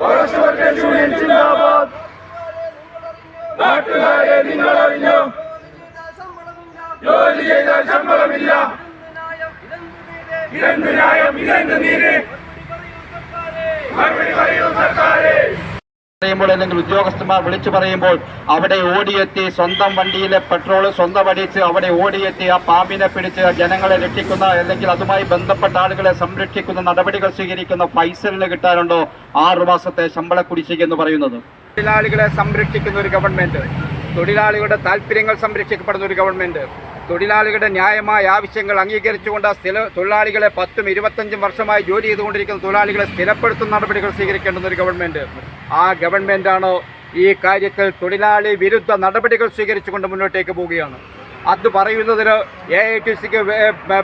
Workers union സിന്ദാബാദ്. നാട്ടുകാരെ നിങ്ങൾ അറിഞ്ഞോ ജോലി ചെയ്താൽ ശമ്പളമില്ല. ഇതെന്ത് ന്യായം ഇതെന്ത് നീതി. മറുപടി പറയൂ സർക്കാരെ. പറയുമ്പോൾ അല്ലെങ്കിൽ ഉദ്യോഗസ്ഥന്മാർ വിളിച്ചു പറയുമ്പോൾ അവിടെ ഓടിയെത്തി സ്വന്തം വണ്ടിയിലെ പെട്രോൾ സ്വന്തം അടിച്ച് അവിടെ ഓടിയെത്തി ആ പാമ്പിനെ പിടിച്ച് ജനങ്ങളെ രക്ഷിക്കുന്ന അല്ലെങ്കിൽ അതുമായി ബന്ധപ്പെട്ട ആളുകളെ സംരക്ഷിക്കുന്ന നടപടികൾ സ്വീകരിക്കുന്ന ഫൈസലിന് കിട്ടാനുണ്ടോ ആറു മാസത്തെ ശമ്പള കുടിശ്ശിക എന്ന് പറയുന്നത്? തൊഴിലാളികളെ സംരക്ഷിക്കുന്ന ഒരു ഗവൺമെന്റ് തൊഴിലാളികളുടെ താല്പര്യങ്ങൾ സംരക്ഷിക്കപ്പെടുന്ന ഒരു ഗവൺമെന്റ് തൊഴിലാളികളുടെ ന്യായമായ ആവശ്യങ്ങൾ അംഗീകരിച്ചുകൊണ്ട് സ്ഥിര തൊഴിലാളികളെ പത്തും ഇരുപത്തഞ്ചും വർഷമായി ജോലി ചെയ്തുകൊണ്ടിരിക്കുന്ന തൊഴിലാളികളെ സ്ഥിരപ്പെടുത്തുന്ന നടപടികൾ സ്വീകരിക്കേണ്ടുന്ന ഒരു ഗവൺമെന്റ് ആ ഗവൺമെന്റാണ് ഈ കാര്യത്തിൽ തൊഴിലാളി വിരുദ്ധ നടപടികൾ സ്വീകരിച്ചുകൊണ്ട് മുന്നോട്ടേക്ക് പോവുകയാണ്. അത് പറയുന്നതിന് എ ഐ ടി സിക്ക്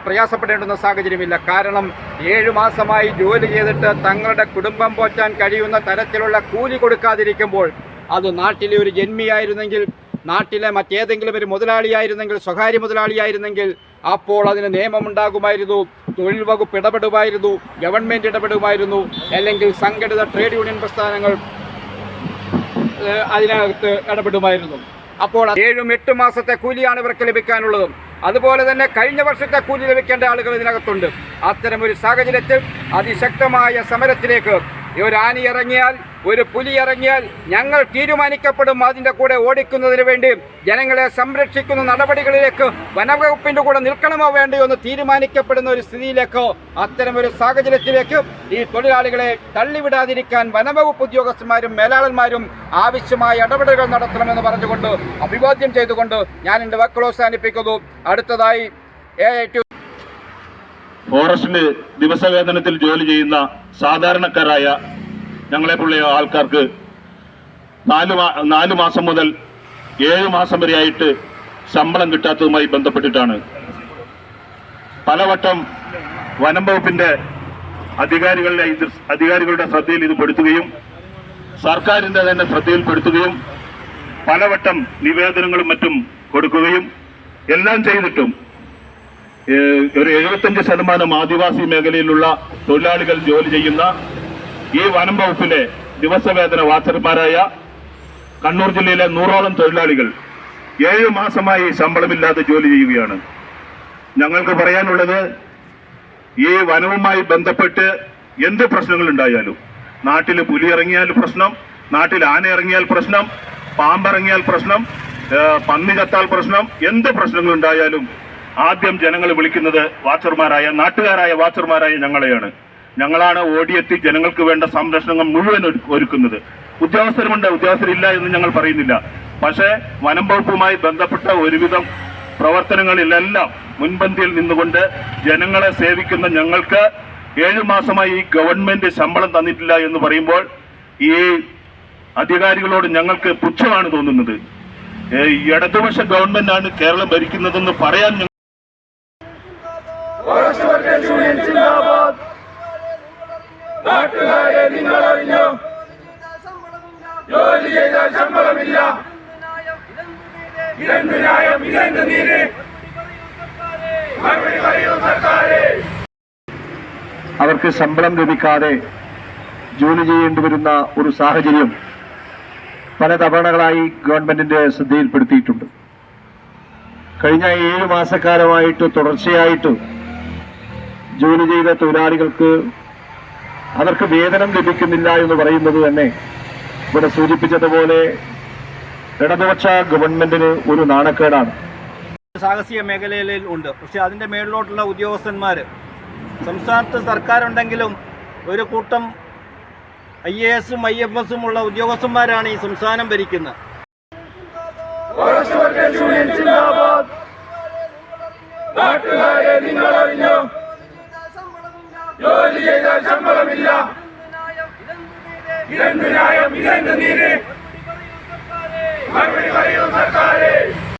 പ്രയാസപ്പെടേണ്ടുന്ന സാഹചര്യമില്ല. കാരണം ഏഴു മാസമായി ജോലി ചെയ്തിട്ട് തങ്ങളുടെ കുടുംബം പോറ്റാൻ കഴിയുന്ന തരത്തിലുള്ള കൂലി കൊടുക്കാതിരിക്കുമ്പോൾ അത് നാട്ടിലെ ഒരു ജന്മിയായിരുന്നെങ്കിൽ നാട്ടിലെ മറ്റേതെങ്കിലും ഒരു മുതലാളിയായിരുന്നെങ്കിൽ സ്വകാര്യ മുതലാളിയായിരുന്നെങ്കിൽ അപ്പോൾ അതിന് നിയമമുണ്ടാകുമായിരുന്നു തൊഴിൽ വകുപ്പ് ഇടപെടുമായിരുന്നു ഗവൺമെന്റ് ഇടപെടുമായിരുന്നു അല്ലെങ്കിൽ സംഘടിത ട്രേഡ് യൂണിയൻ പ്രസ്ഥാനങ്ങൾ അതിനകത്ത് ഇടപെടുമായിരുന്നു. അപ്പോൾ ഏഴും എട്ടും മാസത്തെ കൂലിയാണ് ഇവർക്ക് ലഭിക്കാനുള്ളതും. അതുപോലെ തന്നെ കഴിഞ്ഞ വർഷത്തെ കൂലി ലഭിക്കേണ്ട ആളുകൾ ഇതിനകത്തുണ്ട്. അത്തരം ഒരു സാഹചര്യത്തിൽ അതിശക്തമായ സമരത്തിലേക്ക് ഒരു ആനി ഇറങ്ങിയാൽ ഒരു പുലി ഇറങ്ങിയാൽ ഞങ്ങൾ തീരുമാനിക്കപ്പെടും അതിന്റെ കൂടെ ഓടിക്കുന്നതിന് വേണ്ടി. ജനങ്ങളെ സംരക്ഷിക്കുന്ന നടപടികളിലേക്ക് വനവകുപ്പിന്റെ കൂടെ നിൽക്കണമോ വേണ്ടയോ എന്ന് തീരുമാനിക്കപ്പെടുന്ന ഒരു സ്ഥിതിയിലേക്കോ അത്തരമൊരു സാഹചര്യത്തിലേക്ക് ഈ തൊഴിലാളികളെ തള്ളിവിടാതിരിക്കാൻ വനവകുപ്പ് ഉദ്യോഗസ്ഥന്മാരും മേലാളന്മാരും ആവശ്യമായ ഇടപെടലുകൾ നടത്തണമെന്ന് പറഞ്ഞുകൊണ്ട് അഭിവാദ്യം ചെയ്തുകൊണ്ട് ഞാൻ എന്റെ വാക്കുകൾ അവസാനിപ്പിക്കുന്നു. അടുത്തതായി എ ഫോറസ്റ്റിൽ ദിവസവേതനത്തിൽ ജോലി ചെയ്യുന്ന സാധാരണക്കാരായ ഞങ്ങളെപ്പോലുള്ള ആൾക്കാർക്ക് നാല് നാല് മാസം മുതൽ ഏഴ് മാസം വരെയായിട്ട് ശമ്പളം കിട്ടാത്തതുമായി ബന്ധപ്പെട്ടിട്ടാണ്. പലവട്ടം വനം വകുപ്പിന്റെ അധികാരികളുടെ അധികാരികളുടെ ശ്രദ്ധയിൽ ഇത് പെടുത്തുകയും സർക്കാരിന്റെ തന്നെ ശ്രദ്ധയിൽപ്പെടുത്തുകയും പലവട്ടം നിവേദനങ്ങളും മറ്റും കൊടുക്കുകയും എല്ലാം ചെയ്തിട്ടും ഒരു എഴുപത്തഞ്ച് ശതമാനം ആദിവാസി മേഖലയിലുള്ള തൊഴിലാളികൾ ജോലി ചെയ്യുന്ന ഈ വനം വകുപ്പിലെ ദിവസവേതന വാച്ചർമാരായ കണ്ണൂർ ജില്ലയിലെ നൂറോളം തൊഴിലാളികൾ ഏഴു മാസമായി ശമ്പളമില്ലാതെ ജോലി ചെയ്യുകയാണ്. ഞങ്ങൾക്ക് പറയാനുള്ളത് ഈ വനവുമായി ബന്ധപ്പെട്ട് എന്ത് പ്രശ്നങ്ങൾ ഉണ്ടായാലും നാട്ടിൽ പുലി ഇറങ്ങിയാൽ പ്രശ്നം നാട്ടിൽ ആന ഇറങ്ങിയാൽ പ്രശ്നം പാമ്പിറങ്ങിയാൽ പ്രശ്നം പന്നി കത്താൽ പ്രശ്നം എന്ത് പ്രശ്നങ്ങൾ ഉണ്ടായാലും ആദ്യം ജനങ്ങൾ വിളിക്കുന്നത് വാച്ചർമാരായ നാട്ടുകാരായ വാച്ചർമാരായ ഞങ്ങളെയാണ്. ഞങ്ങളാണ് ഓടിയെത്തി ജനങ്ങൾക്ക് വേണ്ട സംരക്ഷണങ്ങൾ മുഴുവൻ ഒരു- ഒരുക്കുന്നത്. ഉദ്യോഗസ്ഥരുമുണ്ട് ഉദ്യോഗസ്ഥരില്ല എന്ന് ഞങ്ങൾ പറയുന്നില്ല. പക്ഷേ വനം വകുപ്പുമായി ബന്ധപ്പെട്ട ഒരുവിധം പ്രവർത്തനങ്ങളിലെല്ലാം മുൻപന്തിയിൽ നിന്നുകൊണ്ട് ജനങ്ങളെ സേവിക്കുന്ന ഞങ്ങൾക്ക് ഏഴു മാസമായി ഈ ഗവൺമെന്റ് ശമ്പളം തന്നിട്ടില്ല എന്ന് പറയുമ്പോൾ ഈ അധികാരികളോട് ഞങ്ങൾക്ക് പുച്ഛമാണ് തോന്നുന്നത്. ഇടതുപക്ഷ ഇടതുപക്ഷ ആണ് കേരളം ഭരിക്കുന്നതെന്ന് പറയാൻ ഞങ്ങൾ നാട്ടുകാരെ നിങ്ങൾ അറിഞ്ഞോ ജോലി ചെയ്താൽ ശമ്പളമില്ല. അവർക്ക് ശമ്പളം ലഭിക്കാതെ ജോലി ചെയ്യേണ്ടി വരുന്ന ഒരു സാഹചര്യം പല തവണകളായി ഗവൺമെന്റിന്റെ ശ്രദ്ധയിൽപ്പെടുത്തിയിട്ടുണ്ട്. കഴിഞ്ഞ ഏഴ് മാസക്കാലമായിട്ട് തുടർച്ചയായിട്ട് ജോലി ചെയ്ത തൊഴിലാളികൾക്ക് അവർക്ക് വേതനം ലഭിക്കുന്നില്ല എന്ന് പറയുന്നത് തന്നെ ഇവിടെ സൂചിപ്പിച്ചതുപോലെ ഇടതുപക്ഷ ഗവൺമെന്റിന് ഒരു നാണക്കേടാണ്. സാഹസിക മേഖലയിൽ ഉണ്ട്. പക്ഷെ അതിന്റെ മേളിലോട്ടുള്ള ഉദ്യോഗസ്ഥന്മാർ സംസ്ഥാനത്ത് സർക്കാരുണ്ടെങ്കിലും ഒരു കൂട്ടം ഐ എ എസും ഐ എഫ് എസും ഉള്ള ഉദ്യോഗസ്ഥന്മാരാണ് ഈ സംസ്ഥാനം ഭരിക്കുന്നത്. നാട്ടുകാരെ നിങ്ങൾ അറിഞ്ഞോ ജോലി ചെയ്താൽ ശമ്പളമില്ല. ഇതെന്ത് ന്യായം? ഇതെന്ത് നീര് മറുപടി പറയൂ സർക്കാരെ.